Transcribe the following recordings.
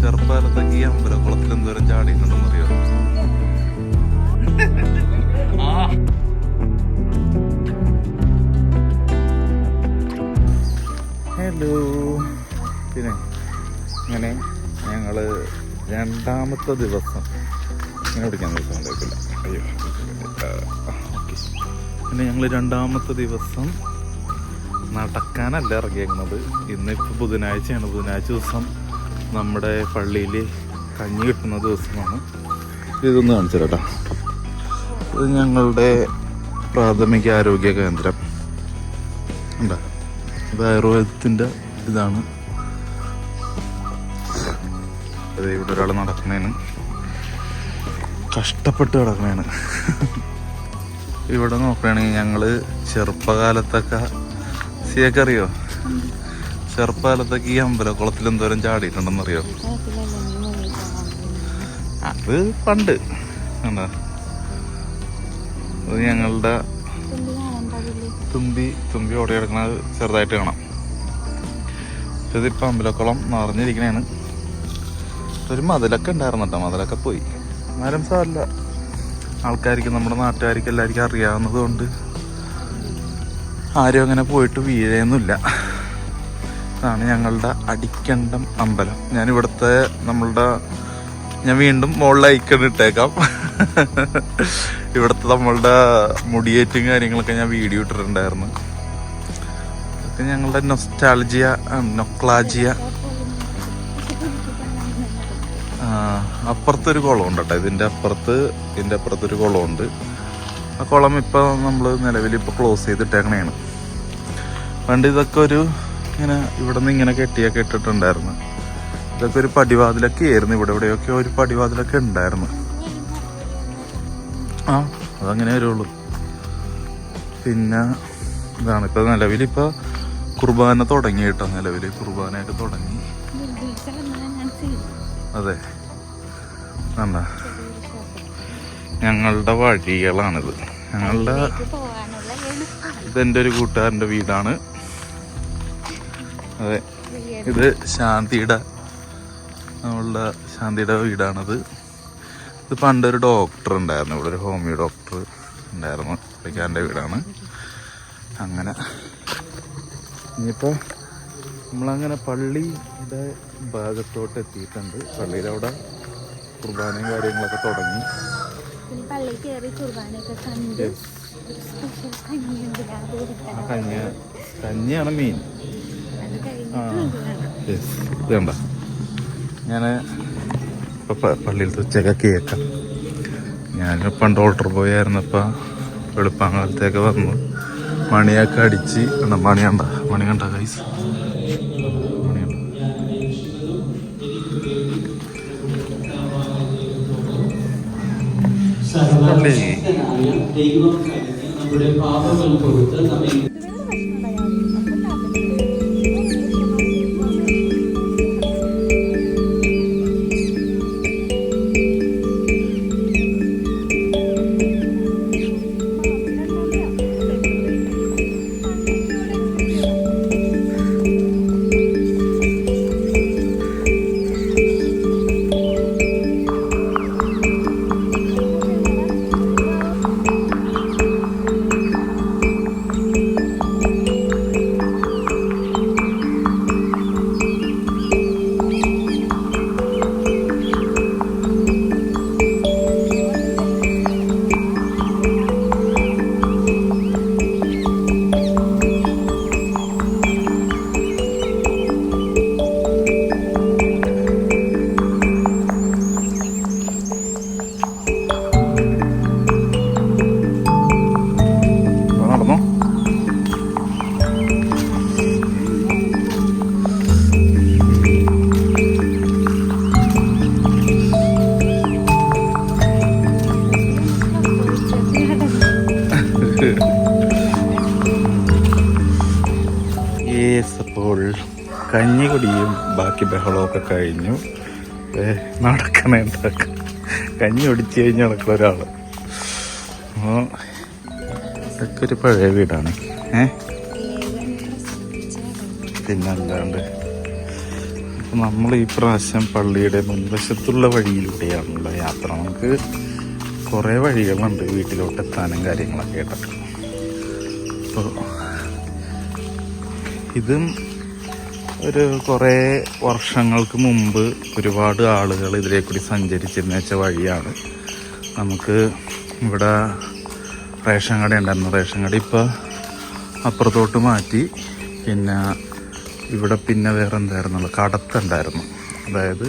ചെറുപ്പകാലത്തൊക്കെ ഈ അമ്പലക്കുളത്തിൽ എന്തോരം ചാടിയിട്ടുണ്ടെന്ന് അറിയോ? ഹലോ പിന്നെ അങ്ങനെ ഞങ്ങൾ രണ്ടാമത്തെ ദിവസം ഇങ്ങനെ പിടിക്കാൻ ദിവസം ഉണ്ടായിട്ടില്ല അയ്യോ പിന്നെ ഞങ്ങൾ രണ്ടാമത്തെ ദിവസം നടക്കാനല്ല ഇറങ്ങിയേക്കുന്നത്. ഇന്നിപ്പോൾ ബുധനാഴ്ചയാണ്. ബുധനാഴ്ച ദിവസം നമ്മുടെ പള്ളിയിൽ കഞ്ഞി കിട്ടുന്ന ദിവസമാണ്. ഇതൊന്ന് കാണിച്ചു കേട്ടോ ഇത് ഞങ്ങളുടെ പ്രാഥമിക ആരോഗ്യ കേന്ദ്രം. എന്താ ഇത് ആയുർവേദത്തിന്റെ ഇതാണ്. അത് ഇവിടെ ഒരാൾ നടക്കുന്നതിന് കഷ്ടപ്പെട്ട് കിടക്കുന്നതാണ്. ഇവിടെ നോക്കുകയാണെങ്കിൽ ഞങ്ങൾ ചെറുപ്പകാലത്തൊക്കെ സിയൊക്കെ അറിയോ? ചെറുപ്പകാലത്തൊക്കെ ഈ അമ്പലക്കുളത്തിൽ എന്തോരം ചാടിയിട്ടുണ്ടെന്ന് അറിയോ അത് പണ്ട്. കണ്ടോ അത് ഞങ്ങളുടെ തുമ്പി തുമ്പി ഓടി കിടക്കുന്നത് ചെറുതായിട്ട് കാണാം. ഇതിപ്പോ അമ്പലക്കുളം നിറഞ്ഞിരിക്കണേണ്. ഒരു മതിലൊക്കെ ഉണ്ടായിരുന്നു കേട്ടോ മതിലൊക്കെ പോയി. എന്നാലും സാറില്ല ആൾക്കാർക്ക് നമ്മുടെ നാട്ടുകാർക്ക് എല്ലാവർക്കും അറിയാവുന്നതുകൊണ്ട് ആരും അങ്ങനെ പോയിട്ട് വീഴയൊന്നുമില്ല ഇതാണ് ഞങ്ങളുടെ അടിക്കണ്ടം അമ്പലം. ഞാൻ ഇവിടുത്തെ നമ്മളുടെ ഞാൻ വീണ്ടും മുകളിൽ ഐക്കൺ ഇട്ടേക്കാം. ഇവിടുത്തെ നമ്മളുടെ മുടിയേറ്റും കാര്യങ്ങളൊക്കെ ഞാൻ വീഡിയോ ഇട്ടിട്ടുണ്ടായിരുന്നു. അതൊക്കെ ഞങ്ങളുടെ നൊസ്റ്റാൾജിയ നൊക്ലാജിയ അപ്പുറത്തൊരു കുളമുണ്ട് കേട്ടോ ഇതിന്റെ അപ്പുറത്ത് ഇതിന്റെ അപ്പുറത്തൊരു കുളമുണ്ട്. ആ കുളം ഇപ്പോൾ നമ്മൾ നിലവിൽ ഇപ്പോൾ ക്ലോസ് ചെയ്തിട്ടേക്കണേണ്. പണ്ട് ഇതൊക്കെ ഒരു ഇങ്ങനെ ഇവിടെ നിന്ന് ഇങ്ങനെ കെട്ടിയൊക്കെ ഇട്ടിട്ടുണ്ടായിരുന്നു. ഇതൊക്കെ ഒരു പടിവാതിലൊക്കെ ആയിരുന്നു. ഇവിടെ ഇവിടെയൊക്കെ ഒരു പടിവാതിലൊക്കെ ഉണ്ടായിരുന്നു. ആ അതങ്ങനെ വരുള്ളൂ. പിന്നെ ഇതാണ് ഇപ്പൊ നിലവിൽ ഇപ്പൊ കുർബാന തുടങ്ങി കേട്ടോ. നിലവിൽ കുർബാനയൊക്കെ തുടങ്ങി. അതെ. എന്നാ ഞങ്ങളുടെ വഴികളാണിത്. ഞങ്ങളുടെ ഇതെന്റെ ഒരു കൂട്ടുകാരന്റെ വീടാണ്. അതെ. ഇത് ശാന്തിയുടെ നമ്മളുടെ ശാന്തിയുടെ വീടാണത്. ഇത് പണ്ടൊരു ഡോക്ടർ ഉണ്ടായിരുന്നു. ഇവിടെ ഒരു ഹോമിയോ ഡോക്ടർ ഉണ്ടായിരുന്നു. പുള്ളിക്കാരന്റെ വീടാണ്. അങ്ങനെ. ഇനിയിപ്പോൾ നമ്മളങ്ങനെ പള്ളിയുടെ ഭാഗത്തോട്ട് എത്തിയിട്ടുണ്ട്. പള്ളിയുടെ അവിടെ കുർബാനയും കാര്യങ്ങളൊക്കെ തുടങ്ങി. കയറി കുർബാനയൊക്കെ കണ്ട് കഞ്ഞിയാണ് മെയിൻ അത് ആ കഴിഞ്ഞിട്ട് ഇത് വേണം. യെസ് ഇത് കണ്ട ഞാൻ പള്ളിയിലത്തെ ഉച്ചയൊക്കെ കേൾക്കാം ഞാൻ പണ്ട് ഓൾട്ടർ ബോയ് ആയിരുന്നപ്പോൾ വെളുപ്പാങ്കാലത്തേക്ക് വന്നു. മണിയൊക്കെ അടിച്ച് കണ്ട? മണി കണ്ട? മണി കണ്ട കൈസ് പള്ളി. കഞ്ഞി കുടിയും ബാക്കി ബഹളമൊക്കെ കഴിഞ്ഞു. നടക്കണേ എന്താക്ക കഞ്ഞി ഒടിച്ച് കഴിഞ്ഞ് നടക്കുന്ന ഒരാൾ ഇതൊക്കെ ഒരു പഴയ വീടാണ്. ഏ? പിന്നല്ലാണ്ട് നമ്മൾ ഈ പ്രാവശ്യം പള്ളിയുടെ മുൻവശത്തുള്ള വഴിയിലൂടെയാണുള്ള യാത്ര. നമുക്ക് കുറേ വഴികളുണ്ട് വീട്ടിലോട്ട് എത്താനും കാര്യങ്ങളൊക്കെ ആയിട്ടൊക്കെ അപ്പോൾ ഇതും ഒരു കുറേ വർഷങ്ങൾക്ക് മുമ്പ് ഒരുപാട് ആളുകൾ ഇതിലേക്കൂടി കൂടി സഞ്ചരിച്ചിരുന്ന വെച്ച വഴിയാണ്. നമുക്ക് ഇവിടെ റേഷൻ കട ഉണ്ടായിരുന്നു. റേഷൻ കട ഇപ്പോൾ അപ്പുറത്തോട്ട് മാറ്റി. പിന്നെ ഇവിടെ പിന്നെ വേറെ എന്തായിരുന്നുള്ളു കടത്തുണ്ടായിരുന്നു അതായത്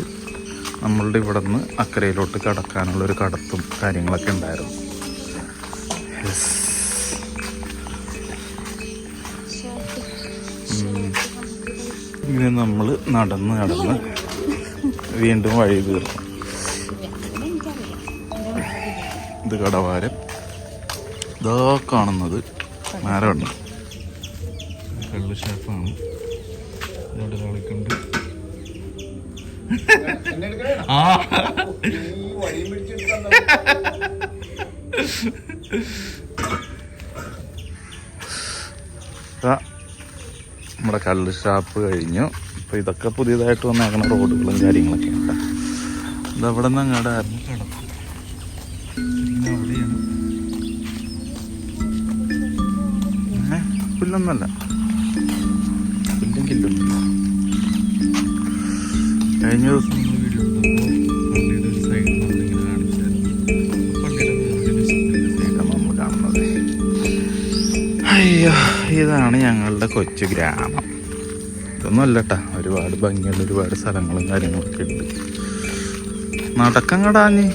നമ്മളുടെ ഇവിടെ നിന്ന് അക്കരയിലോട്ട് കടക്കാനുള്ളൊരു കടത്തും കാര്യങ്ങളൊക്കെ ഉണ്ടായിരുന്നു. Yes. ഇങ്ങനെ നമ്മൾ നടന്ന് നടന്ന് വീണ്ടും വഴി തീർന്നു ഇത് കടവാരം. ഇതാ കാണുന്നത് മരമാണ് കള്ള് ഷേപ്പാണ് ഇവിടെ ഒരാളെക്കൊണ്ട് ആ. ദാ നമ്മുടെ കള്ള് ഷാപ്പ് കഴിഞ്ഞു. അപ്പോൾ ഇതൊക്കെ പുതിയതായിട്ട് വന്നേക്കണ റോഡുകളും കാര്യങ്ങളൊക്കെ ഉണ്ട്. ഇതവിടെ നിന്ന് അങ്ങോട്ട് ആയിരുന്നു കിടക്കും അവിടെയാണ്. പുല്ലൊന്നല്ല പുല്ലും കില്ലൊന്നും കഴിഞ്ഞ ദിവസം Yeah. ഇതാണ് ഞങ്ങളുടെ കൊച്ചു ഗ്രാമം. ഇതൊന്നും ഒരുപാട് ഭംഗിയുള്ള ഒരുപാട് സ്ഥലങ്ങളും കാര്യങ്ങളൊക്കെ ഉണ്ട്. നടക്കങ്ങടാ കടാഞ്ഞ്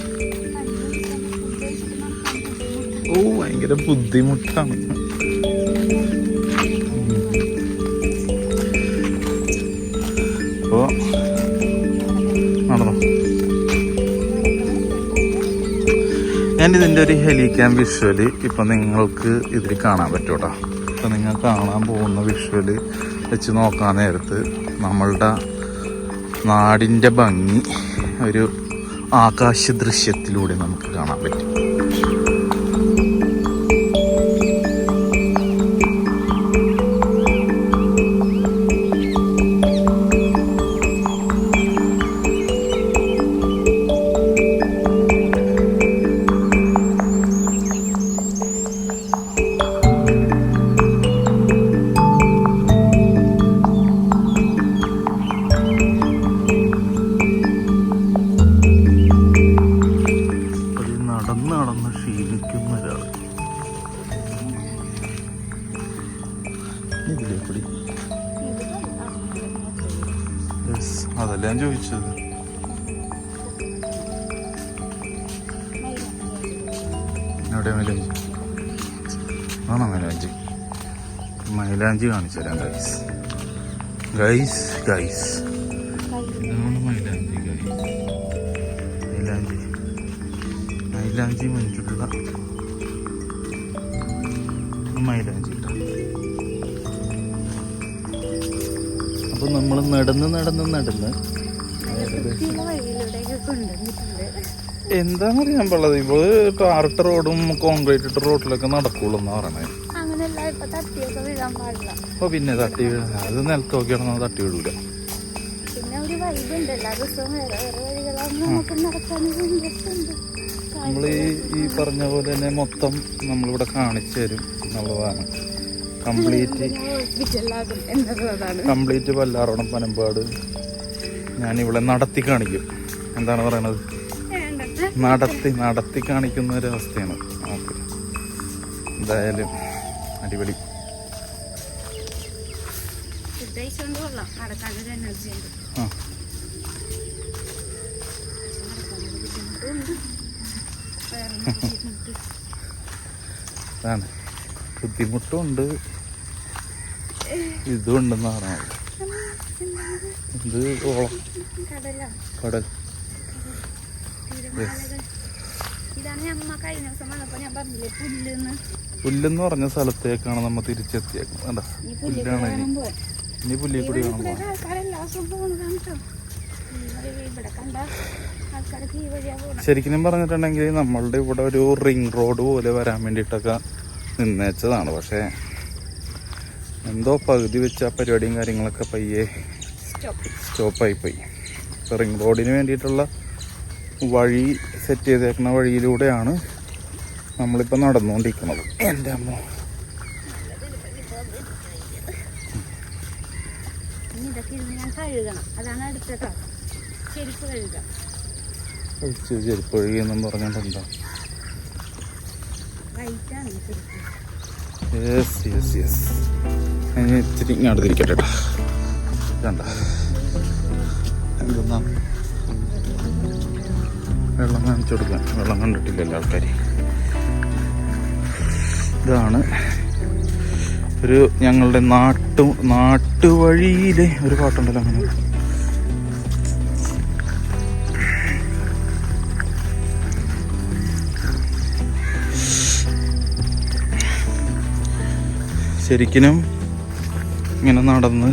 ഓ ഭയങ്കര ബുദ്ധിമുട്ടാണ്. അപ്പോ നടന്നോ. ഞാനിതിന്റെ ഒരു ഹെലിക്യാം വിഷ്വൽ ഇപ്പം നിങ്ങൾക്ക് ഇതിൽ കാണാൻ പറ്റൂട്ടോ. കാണാൻ പോകുന്ന വിഷ്വൽ വെച്ച് നോക്കാൻ നേരത്ത് നമ്മളുടെ നാടിന്റെ ഭംഗി ഒരു ആകാശ ദൃശ്യത്തിലൂടെ നമുക്ക് കാണാൻ പറ്റും. മൈലാഞ്ചി കാണിച്ചു തരാം ഗൈസ് ഗൈസ് ഗൈസ് ഇതാണ് മൈലാഞ്ചി ഗൈസ് മൈലാഞ്ചി. മൈലാഞ്ചി മഞ്ഞിട്ടുള്ള മൈലാഞ്ചി അപ്പം നമ്മൾ നടന്ന് നടന്ന് നടന്ന് എന്താണെന്നറിയാൻ പാടില്ല. ഇവൾ ടാർട്ട് റോഡും കോൺക്രീറ്റ് റോഡിലൊക്കെ നടക്കുള്ളൂ എന്നാ പറയണേ. അപ്പൊ പിന്നെ തട്ടി അത് നിലത്ത് നോക്കിയാണെന്ന് തട്ടി വിടൂല. നമ്മൾ ഈ ഈ പറഞ്ഞ പോലെ തന്നെ മൊത്തം നമ്മളിവിടെ കാണിച്ചു തരും എന്നുള്ളതാണ്. കംപ്ലീറ്റ് കംപ്ലീറ്റ് പല്ലാറോണം പനമ്പാട് ഞാൻ ഇവിടെ നടത്തി കാണിക്കും. എന്താണ് പറയണത്? നടത്തി നടത്തി കാണിക്കുന്ന ഒരു അവസ്ഥയാണ് ഓക്കെ. എന്തായാലും അടിപൊളി. അതാണ്. ബുദ്ധിമുട്ടുണ്ട്. ഇതുണ്ടെന്ന് ഉണ്ട് ഇതും ഉണ്ടെന്ന് പറഞ്ഞത് ഇത് ഓളം കടൽ ഇതാണ് അമ്മ കഴിഞ്ഞ ദിവസം വന്നപ്പോ ഞാൻ പറഞ്ഞില്ലേ പുല്ലെന്ന്? പുല്ലെന്ന് പറഞ്ഞ സ്ഥലത്തേക്കാണ് നമ്മൾ തിരിച്ചെത്തിയേക്കുന്നത്. പുല്ല് പുല്ലാണ് ഇനി പുല്ലിൽ കൂടി ശരിക്കും പറഞ്ഞിട്ടുണ്ടെങ്കിൽ നമ്മളുടെ ഇവിടെ ഒരു റിംഗ് റോഡ് പോലെ വരാൻ വേണ്ടിയിട്ടൊക്കെ നിന്നേച്ചതാണ്. പക്ഷേ എന്തോ പകുതി വെച്ച പരിപാടിയും കാര്യങ്ങളൊക്കെ പയ്യെ സ്റ്റോപ്പ് സ്റ്റോപ്പായി പോയി ഇപ്പോൾ റിംഗ് റോഡിന് വേണ്ടിയിട്ടുള്ള വഴി സെറ്റ് ചെയ്തേക്കുന്ന വഴിയിലൂടെയാണ് നമ്മളിപ്പോൾ നടന്നുകൊണ്ടിരിക്കുന്നത് എന്റെ അമ്മ. ചെരുപ്പ് കഴുകിയെന്നും കഴിച്ച് ചെരുപ്പ് ഒഴുകിയെന്നും പറഞ്ഞിട്ട് എന്താ? യെസ് യെസ് യെസ് ഞാൻ ഇച്ചിരി ഇങ്ങോട്ട് തിരിക്കട്ടെ കേട്ടോ. കണ്ട എന്തെന്നാ വെള്ളം കാണിച്ചു കൊടുക്കാൻ വെള്ളം കണ്ടിട്ടില്ലല്ലോ ആൾക്കാർ ഇതാണ് ഒരു ഞങ്ങളുടെ നാട്ടു നാട്ടുവഴിയിലെ ഒരു പാട്ടുണ്ടല്ലോ അങ്ങനെ. ശരിക്കും ഇങ്ങനെ നടന്ന്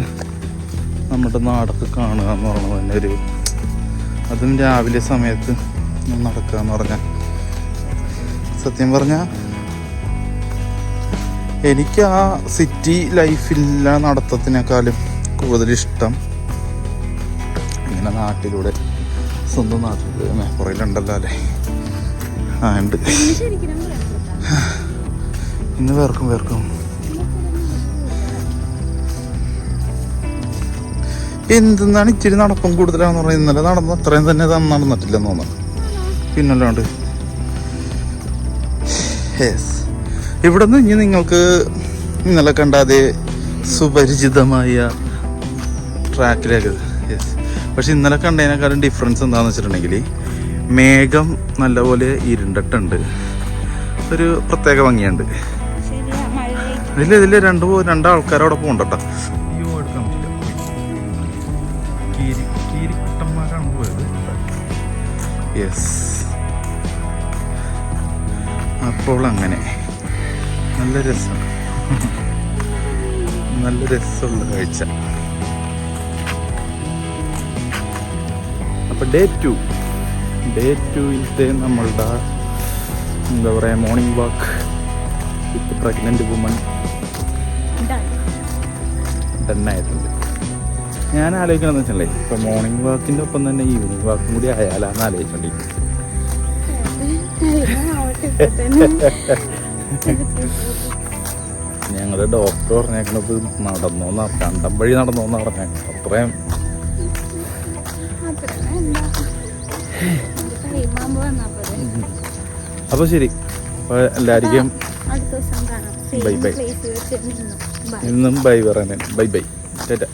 നമ്മുടെ നാടൊക്കെ കാണുക എന്ന് പറയുന്നത് തന്നെ ഒരു അതും രാവിലെ സമയത്ത് നടക്കുക എന്ന് പറഞ്ഞാൽ സത്യം പറഞ്ഞാൽ എനിക്ക് ആ സിറ്റി ലൈഫില്ല നടത്തത്തിനേക്കാളും കൂടുതൽ ഇഷ്ടം ഇങ്ങനെ നാട്ടിലൂടെ സ്വന്തം നാട്ടിലൂടെ മേപ്പുറയിലുണ്ടല്ലോ അല്ലേ? ആ ഉണ്ട്. ഇന്ന് വേർക്കും വേർക്കും. എന്തെന്നാണ് ഇച്ചിരി നടപ്പം കൂടുതലാന്ന് പറഞ്ഞാൽ ഇന്നലെ നടന്ന. അത്രയും തന്നെ നടന്നിട്ടില്ലെന്ന് തോന്നുന്നു. പിന്നല്ലാണ്ട്. യെസ് ഇവിടെ നിന്ന് ഇനി നിങ്ങൾക്ക് ഇന്നലെ കണ്ട അതേ സുപരിചിതമായ ട്രാക്കിലേക്ക്. യെസ് പക്ഷെ ഇന്നലെ കണ്ടതിനേക്കാളും ഡിഫറൻസ് എന്താണെന്ന് വെച്ചിട്ടുണ്ടെങ്കിൽ മേഘം നല്ലപോലെ ഇരുണ്ടിട്ടുണ്ട്. ഒരു പ്രത്യേക ഭംഗിയുണ്ട്. ഇതിൽ ഇതിൽ രണ്ട് രണ്ടാൾക്കാരോടെ പോകണ്ടോ എടുക്കാൻ പറ്റില്ല. കീരി യെസ് അപ്പോൾ അങ്ങനെ. നല്ല രസം. നല്ല രസമുള്ള കാഴ്ച. അപ്പം ഡേ ടു ഡേ ടുവിലത്തെ നമ്മളുടെ എന്താ പറയുക morning walk with pregnant woman ഡണ്ണായിട്ടുണ്ട് ഞാൻ ആലോചിക്കണമെന്ന് വെച്ചാലേ ഇപ്പൊ മോർണിംഗ് വാക്കിന്റെ ഒപ്പം തന്നെ ഈവനിങ് വാക്കും കൂടി ആയാലാന്ന് ആലോചിച്ചോണ്ടിരിക്കും ആവട്ടെ ഇപ്പൊ തന്നെ. ഞങ്ങൾ ഡോക്ടർ പറഞ്ഞേക്കണത് നടന്നോന്ന്. കണ്ടം വഴി നടന്നോന്ന് പറഞ്ഞേക്കണം അത്രയും. അത്രയും എന്താ കഴിയുമ്പോ വന്നാ പോരെ അപ്പൊ ശരി അപ്പൊ എല്ലാവർക്കും നിന്നു. ബൈ ഇന്നും ബൈ പറയാൻ ബൈ ബൈ. ചേട്ടാ